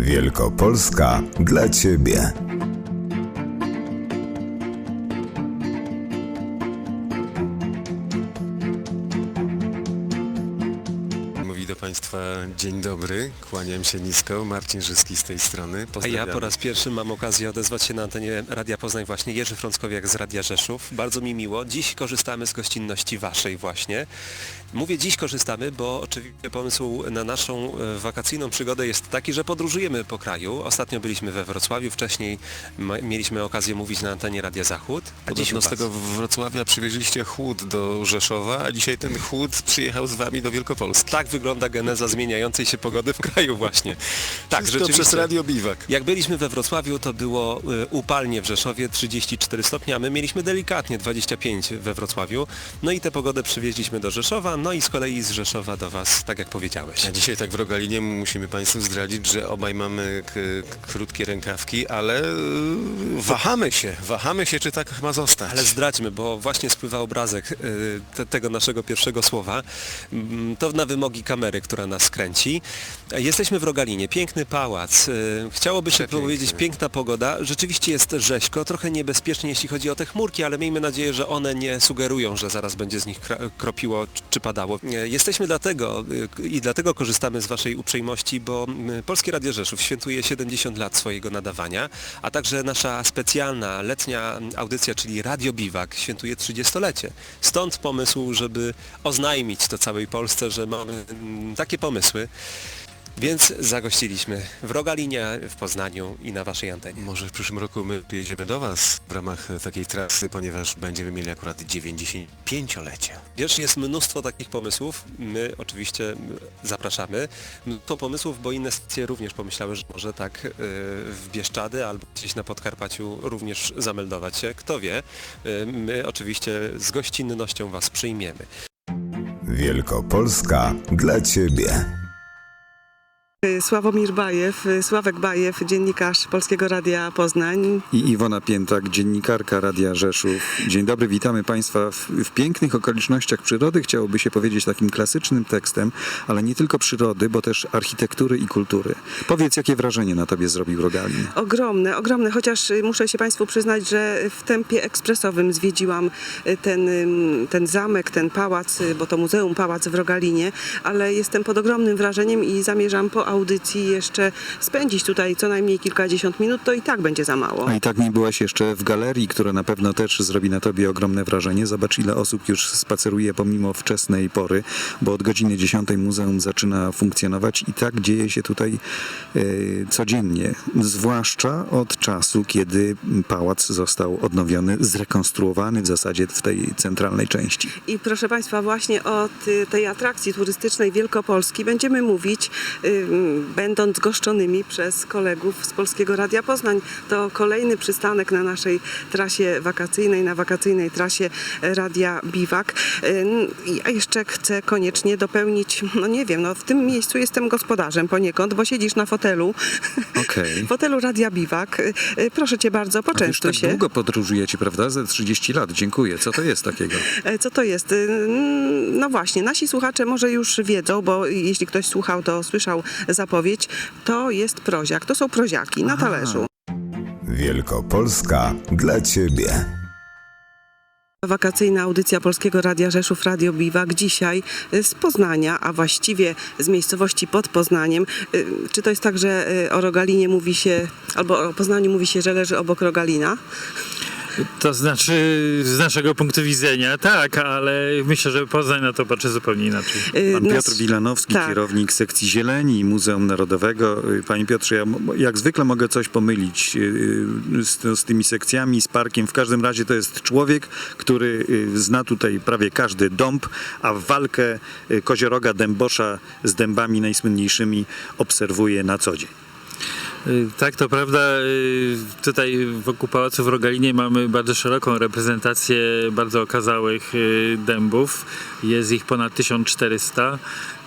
Wielkopolska dla Ciebie. Dzień dobry, kłaniam się nisko, Marcin Żyski z tej strony. A ja po raz pierwszy mam okazję odezwać się na antenie Radia Poznań właśnie Jerzy Frąckowiak z Radia Rzeszów. Bardzo mi miło. Dziś korzystamy z gościnności Waszej właśnie. Mówię dziś korzystamy, bo oczywiście pomysł na naszą e, wakacyjną przygodę jest taki, że podróżujemy po kraju. Ostatnio byliśmy we Wrocławiu, wcześniej mieliśmy okazję mówić na antenie Radia Zachód. A dziś Podobno z tego Wrocławia przywieźliście chłód do Rzeszowa, a dzisiaj ten chłód przyjechał z Wami do Wielkopolski. Tak wygląda geneza zmieniającej się pogody w kraju właśnie. Tak, Wszystko przez Radio Biwak. Jak byliśmy we Wrocławiu, to było y, upalnie w Rzeszowie, 34 stopnie, a my mieliśmy delikatnie 25 we Wrocławiu. No i tę pogodę przywieźliśmy do Rzeszowa, no i z kolei z Rzeszowa do Was, tak jak powiedziałeś. A dzisiaj tak w Rogalinie musimy Państwu zdradzić, że obaj mamy krótkie rękawki, ale yy, wahamy się, wahamy się, czy tak ma zostać. Ale zdradźmy, bo właśnie spływa obrazek y, te, tego naszego pierwszego słowa. Mm, To na wymogi kamery, która nas kręci. Jesteśmy w Rogalinie, piękny pałac. y, Chciałoby się Przepiękny. powiedzieć piękna pogoda. Rzeczywiście jest rzeźko, trochę niebezpiecznie jeśli chodzi o te chmurki, ale miejmy nadzieję, że one nie sugerują, że zaraz będzie z nich kropiło czy- padało. Y, Jesteśmy dlatego y, i dlatego korzystamy z Waszej uprzejmości, bo Polskie Radio Rzeszów świętuje 70 lat swojego nadawania, a także nasza specjalna letnia audycja, czyli Radio Biwak, świętuje 30-lecie. Stąd pomysł, żeby oznajmić to całej Polsce, że mamy mm, takie pomysły. Więc zagościliśmy w Rogalinie, w Poznaniu i na Waszej antenie. Może w przyszłym roku my jedziemy do Was w ramach takiej trasy, ponieważ będziemy mieli akurat 95-lecie. Wiesz, jest mnóstwo takich pomysłów. My oczywiście zapraszamy. Mnóstwo pomysłów, bo inne stacje również pomyślały, że może tak y, w Bieszczady albo gdzieś na Podkarpaciu również zameldować się. Kto wie. Y, My oczywiście z gościnnością Was przyjmiemy. Wielkopolska dla Ciebie. Sławomir Bajew, Sławek Bajew, dziennikarz Polskiego Radia Poznań. i Iwona Piętak, dziennikarka Radia Rzeszów. Dzień dobry, witamy Państwa w, w pięknych okolicznościach przyrody, chciałoby się powiedzieć takim klasycznym tekstem, ale nie tylko przyrody, bo też architektury i kultury. Powiedz, jakie wrażenie na Tobie zrobił Rogalin? Ogromne, ogromne, chociaż y, muszę się Państwu przyznać, że w tempie ekspresowym zwiedziłam y, ten, ten zamek, ten pałac, y, bo to Muzeum Pałac w Rogalinie, ale jestem pod ogromnym wrażeniem i zamierzam po audycji jeszcze spędzić tutaj co najmniej kilkadziesiąt minut, to i tak będzie za mało. A i tak nie byłaś jeszcze w galerii, która na pewno też zrobi na Tobie ogromne wrażenie. Zobacz, ile osób już spaceruje pomimo wczesnej pory, bo od godziny 10 muzeum zaczyna funkcjonować i tak dzieje się tutaj e, codziennie. Zwłaszcza od czasu, kiedy pałac został odnowiony, zrekonstruowany w zasadzie w tej centralnej części. I proszę Państwa, właśnie o ty- tej atrakcji turystycznej Wielkopolski będziemy mówić, ym, będąc goszczonymi przez kolegów z Polskiego Radia Poznań. To kolejny przystanek na naszej trasie wakacyjnej, na wakacyjnej trasie Radia Biwak. I ja jeszcze chcę koniecznie dopełnić, no nie wiem, no w tym miejscu jestem gospodarzem poniekąd, bo siedzisz na fotelu, Okej. fotelu Radia Biwak. Y, y, Proszę Cię bardzo, poczęstuj tak się. długo podróżujecie, prawda? Ze 30 lat. Dziękuję. Co to jest takiego? E, Co to jest? No właśnie, nasi słuchacze może już wiedzą, bo jeśli ktoś słuchał, to słyszał zapowiedź. To jest proziak, to są proziaki na talerzu. Wielkopolska dla Ciebie. Wakacyjna audycja Polskiego Radia Rzeszów Radio Biwak dzisiaj z Poznania, a właściwie z miejscowości pod Poznaniem. Y, Czy to jest tak, że y, o Rogalinie mówi się, albo o Poznaniu mówi się, że leży obok Rogalina? To znaczy, z naszego punktu widzenia, tak, ale myślę, że Poznań na to patrzy zupełnie inaczej. Y, Pan nas- Piotr Wilanowski, tak. kierownik sekcji Zieleni Muzeum Narodowego. Y, Panie Piotrze, ja jak zwykle mogę coś pomylić y, z, z tymi sekcjami, z parkiem. W każdym razie to jest człowiek, który zna tutaj prawie każdy dąb, a walkę kozioroga dębosza z dębami najsłynniejszymi obserwuje na co dzień. Y, Tak, to prawda. y, Tutaj wokół Pałacu w Rogalinie mamy bardzo szeroką reprezentację bardzo okazałych y, dębów. Jest ich ponad 1400.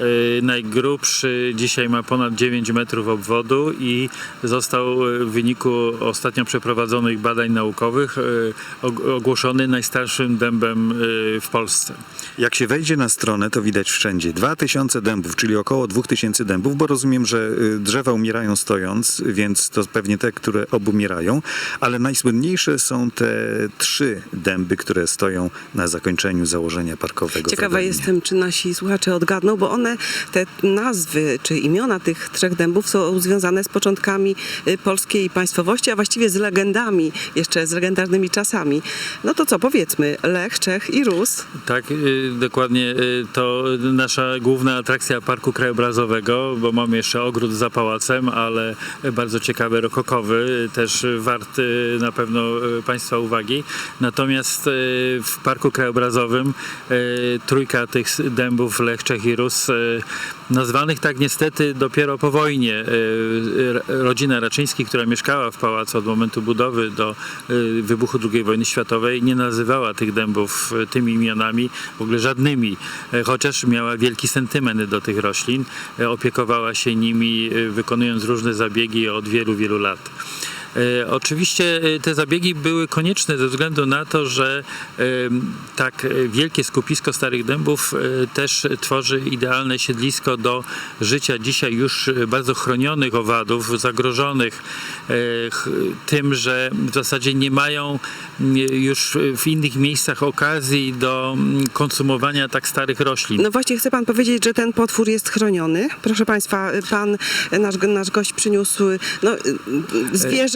y, najgrubszy dzisiaj ma ponad 9 metrów obwodu i został y, w wyniku ostatnio przeprowadzonych badań naukowych y, og- ogłoszony najstarszym dębem w Polsce. Jak się wejdzie na stronę, to widać wszędzie 2000 dębów, czyli około 2000 dębów, bo rozumiem, że drzewa umierają stojąc, więc to pewnie te, które obumierają, ale najsłynniejsze są te trzy dęby, które stoją na zakończeniu założenia parkowego. Ciekawa jestem, czy nasi słuchacze odgadną, bo one, te nazwy czy imiona tych trzech dębów są związane z początkami y, polskiej państwowości, a właściwie z legendami, jeszcze z legendarnymi czasami. No to co, powiedzmy, Lech, Czech i Rus. Tak, y, dokładnie y, to nasza główna atrakcja Parku Krajobrazowego, bo mamy jeszcze ogród za pałacem, ale bardzo ciekawy, rokokowy, też wart na pewno Państwa uwagi. Natomiast w Parku Krajobrazowym trójka tych dębów Lech, Czech i Rus y, nazwanych tak niestety dopiero po wojnie. Y, r- Rodzina Raczyńskich, która mieszkała w pałacu od momentu budowy do wybuchu II wojny światowej, nie nazywała tych dębów tymi imionami, w ogóle żadnymi, chociaż miała wielki sentyment do tych roślin. Opiekowała się nimi, wykonując różne zabiegi od wielu, wielu lat. E, Oczywiście e, te zabiegi były konieczne ze względu na to, że e, tak wielkie skupisko starych dębów też tworzy idealne siedlisko do życia dzisiaj już bardzo chronionych owadów, zagrożonych ch- tym, że w zasadzie nie mają już w innych miejscach okazji do konsumowania tak starych roślin. No właśnie chce pan powiedzieć, że ten potwór jest chroniony. Proszę państwa, pan, nasz, nasz gość przyniósł no, y,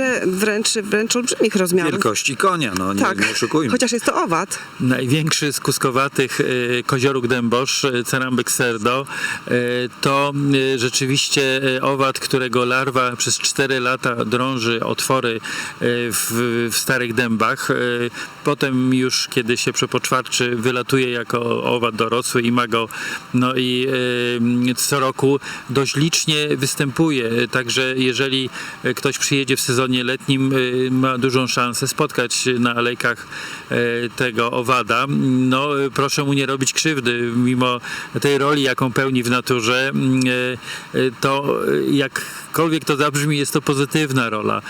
zwierzę wręcz, wręcz olbrzymich rozmiarów. Wielkości konia, no nie, Tak, nie oszukujmy. chociaż jest to owad. Największy z kuskowatych kozioruk dębosz, e, Cerambek serdo, e, to e, rzeczywiście owad, którego larwa przez 4 lata drąży otwory w, w starych dębach. Potem już, kiedy się przepoczwarczy, wylatuje jako owad dorosły i ma go, no i co roku dość licznie występuje. Także jeżeli ktoś przyjedzie w sezonie letnim, e, ma dużą szansę spotkać na alejkach e, tego owada. No, e, proszę mu nie robić krzywdy, mimo tej roli, jaką pełni w naturze, mm, to jakkolwiek to zabrzmi, jest to pozytywna rola.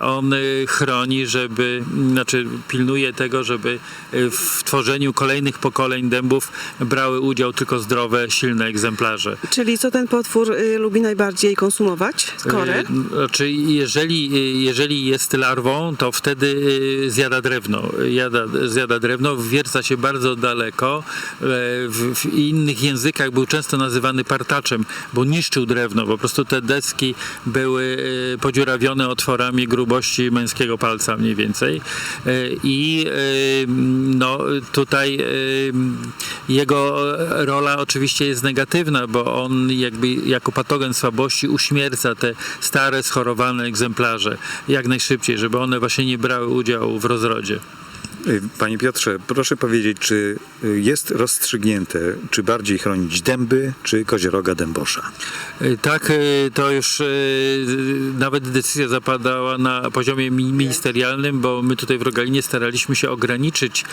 On chroni, żeby, znaczy pilnuje tego, żeby w tworzeniu kolejnych pokoleń dębów brały udział tylko zdrowe, silne egzemplarze. Czyli co ten potwór y, lubi najbardziej konsumować? Korę? Znaczy, jeżeli, jeżeli jest larwą, to wtedy y, zjada drewno. Jada, zjada drewno, wwierca się bardzo daleko. E, W, w innych językach był często nazywany partaczem, bo niszczył drewno. Po prostu te deski były e, podziurawione otworami grubości męskiego palca mniej więcej. E, I e, no, tutaj jego rola oczywiście jest negatywna, bo on jakby jako patogen słabości uśmierca te stare, schorowane egzemplarze jak najszybciej, żeby one właśnie nie brały udziału w rozrodzie. Y, Panie Piotrze, proszę powiedzieć, czy y, jest rozstrzygnięte, czy bardziej chronić dęby, czy kozioroga dębosza? Y, Tak, to już nawet decyzja zapadała na poziomie mi- ministerialnym, bo my tutaj w Rogalinie staraliśmy się ograniczyć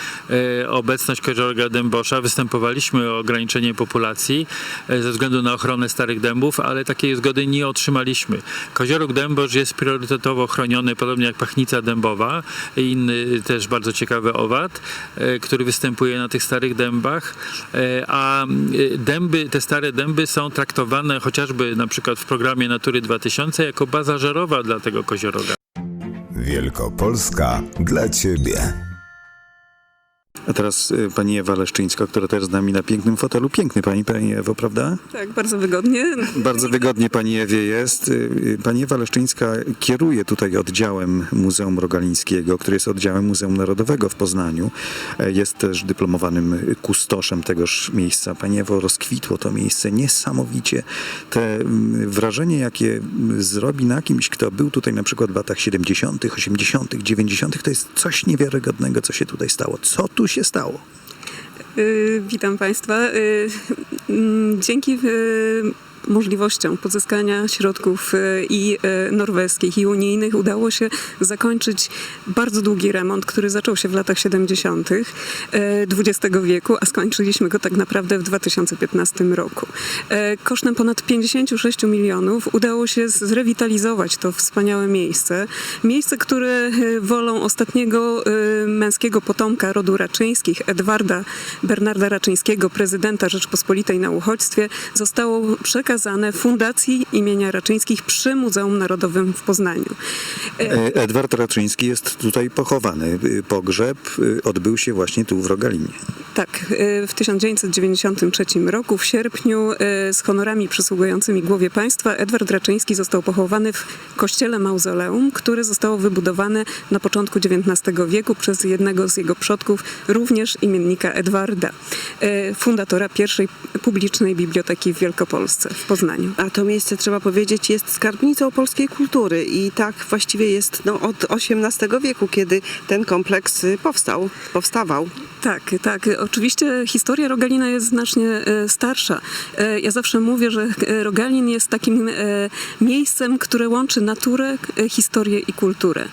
obecność koziorga dębosza. Występowaliśmy o ograniczenie populacji ze względu na ochronę starych dębów, ale takiej zgody nie otrzymaliśmy. Kozioróg dębosz jest priorytetowo chroniony, podobnie jak pachnica dębowa i inny też bardzo ciekawy owad, y, który występuje na tych starych dębach, y, a y, dęby, te stare dęby są traktowane chociażby na przykład w programie Natury 2000 jako baza żerowa dla tego kozioroga. Wielkopolska dla ciebie. A teraz y, pani Ewa Leszczyńska, która też z nami na pięknym fotelu. Piękny pani, pani Ewo, prawda? Tak, bardzo wygodnie. Bardzo wygodnie pani Ewie jest. Y, y, Pani Ewa Leszczyńska kieruje tutaj oddziałem Muzeum Rogalińskiego, który jest oddziałem Muzeum Narodowego w Poznaniu. E, Jest też dyplomowanym kustoszem tegoż miejsca. Pani Ewo, rozkwitło to miejsce niesamowicie. Te mm, wrażenie, jakie zrobi na kimś, kto był tutaj na przykład w latach 70., 80., 90., to jest coś niewiarygodnego, co się tutaj stało. Co tu się stało? Y, witam Państwa. Y, mm, dzięki y, możliwością pozyskania środków e, i e, norweskich, i unijnych udało się zakończyć bardzo długi remont, który zaczął się w latach 70. e, XX wieku, a skończyliśmy go tak naprawdę w 2015 roku. Kosztem ponad 56 milionów udało się zrewitalizować to wspaniałe miejsce. Miejsce, które wolą ostatniego męskiego potomka rodu Raczyńskich, Edwarda Bernarda Raczyńskiego, prezydenta Rzeczpospolitej na uchodźstwie, zostało przekazane Fundacji imienia Raczyńskich przy Muzeum Narodowym w Poznaniu. E, E, Edward Raczyński jest tutaj pochowany. Pogrzeb y, odbył się właśnie tu w Rogalinie. Tak, e, w 1993 roku w sierpniu e, z honorami przysługującymi głowie państwa Edward Raczyński został pochowany w kościele mauzoleum, które zostało wybudowane na początku XIX wieku przez jednego z jego przodków, również imiennika Edwarda, e, fundatora pierwszej publicznej biblioteki w Wielkopolsce, w Poznaniu. A to miejsce, trzeba powiedzieć, jest skarbnicą polskiej kultury i tak właściwie jest no, od XVIII wieku, kiedy ten kompleks y, powstał, powstawał. Tak, tak. Oczywiście historia Rogalina jest znacznie e, starsza. E, Ja zawsze mówię, że e, Rogalin jest takim miejscem, które łączy naturę, historię i kulturę.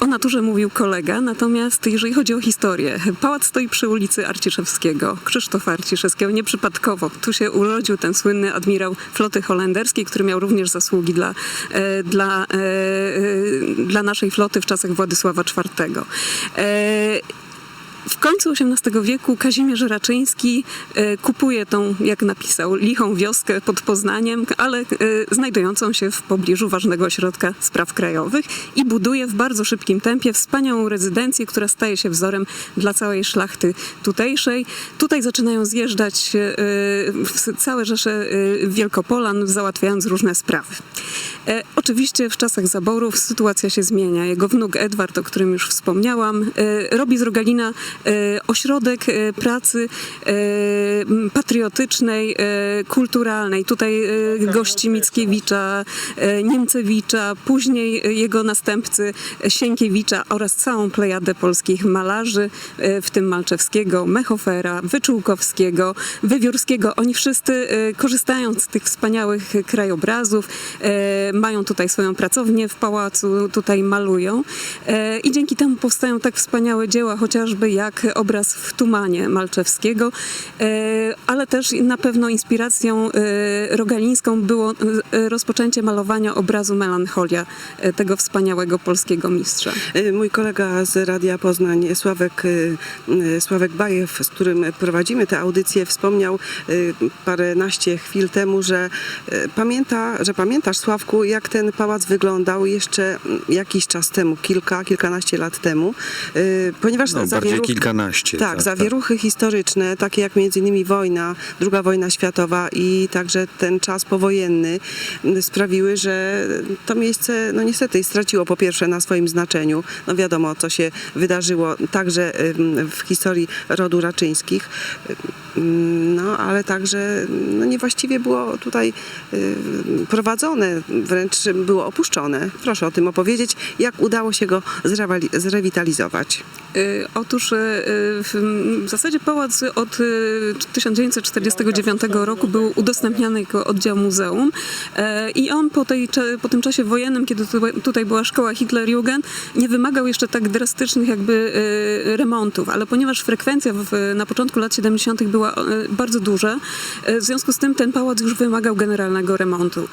O naturze mówił kolega, natomiast jeżeli chodzi o historię, pałac stoi przy ulicy Arciszewskiego, Krzysztofa Arciszewskiego, nieprzypadkowo. Tu się urodził ten słynny admirał floty holenderskiej, który miał również zasługi dla, e, dla, e, e, dla naszej floty w czasach Władysława IV. W końcu XVIII wieku Kazimierz Raczyński e, kupuje tą, jak napisał, lichą wioskę pod Poznaniem, ale e, znajdującą się w pobliżu ważnego ośrodka spraw krajowych i buduje w bardzo szybkim tempie wspaniałą rezydencję, która staje się wzorem dla całej szlachty tutejszej. Tutaj zaczynają zjeżdżać e, całe rzesze Wielkopolan, załatwiając różne sprawy. Oczywiście w czasach zaborów sytuacja się zmienia. Jego wnuk Edward, o którym już wspomniałam, robi z Rogalina ośrodek e, pracy e, patriotycznej, e, kulturalnej. Tutaj e, gości Mickiewicza, e, Niemcewicza, później e, jego następcy e, Sienkiewicza oraz całą plejadę polskich malarzy, e, w tym Malczewskiego, Mechofera, Wyczółkowskiego, Wywiórskiego. Oni wszyscy e, korzystając z tych wspaniałych krajobrazów, e, mają tutaj swoją pracownię w pałacu, tutaj malują e, i dzięki temu powstają tak wspaniałe dzieła, chociażby jak obraz w Tumanie Malczewskiego, e, ale też na pewno inspiracją e, rogalińską było e, rozpoczęcie malowania obrazu Melancholia tego wspaniałego polskiego mistrza. Mój kolega z Radia Poznań, Sławek, Sławek Bajew, z którym prowadzimy tę audycję, wspomniał paręnaście chwil temu, że pamięta, że pamiętasz Sławku, jak ten pałac wyglądał jeszcze jakiś czas temu, kilka, kilkanaście lat temu, ponieważ No, zawieruch- kilkanaście. Tak, zawieruchy historyczne, takie jak między innymi wojna, druga wojna światowa i także ten czas powojenny m, sprawiły, że to miejsce no niestety straciło po pierwsze na swoim znaczeniu. No wiadomo, co się wydarzyło także w historii rodu Raczyńskich. Ym, No, ale także no, niewłaściwie było tutaj prowadzone, wręcz było opuszczone. Proszę o tym opowiedzieć, jak udało się go zrewitalizować. Y, Otóż y, w zasadzie pałac od y, 1949 roku był udostępniany jako oddział muzeum e, i on po, tej, po tym czasie wojennym, kiedy tu- tutaj była szkoła Hitlerjugend, nie wymagał jeszcze tak drastycznych jakby y, remontów, ale ponieważ frekwencja w, na początku lat 70. była e, bardzo duża, e, w związku z tym ten pałac już wymagał generalnego remontu.